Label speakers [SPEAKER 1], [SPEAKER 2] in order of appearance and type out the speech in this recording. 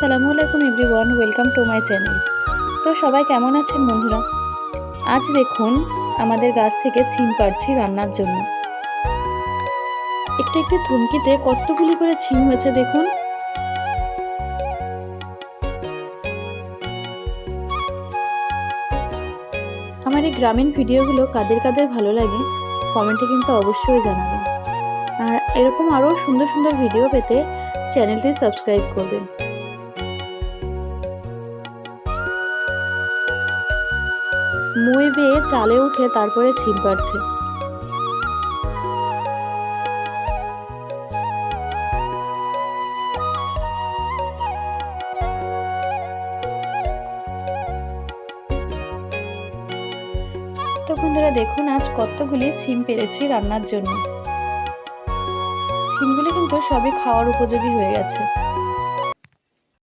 [SPEAKER 1] আসসালামু আলাইকুম everyone, welcome to my channel. তো সবাই কেমন আছেন বন্ধুরা? আজ দেখুন আমাদের গাছ থেকে ছিম পাড়ছি রান্নার জন্য। একটু একটু থুমকিতে কতগুলি করে ছিম হয়েছে দেখুন। আমার এই গ্রামীণ ভিডিওগুলো কাদের কাদের ভালো লাগে, কমেন্টে কিন্তু অবশ্যই জানাবেন। আর এরকম আরও সুন্দর সুন্দর ভিডিও পেতে চ্যানেলটি সাবস্ক্রাইব করবেন। মই বেয়ে চালে উঠে তারপরে ছিম পাড়ছে তো বন্ধুরা, দেখুন আজ কতগুলি সিম পেরেছি রান্নার জন্য। সিমগুলি কিন্তু সবই খাওয়ার উপযোগী হয়ে গেছে।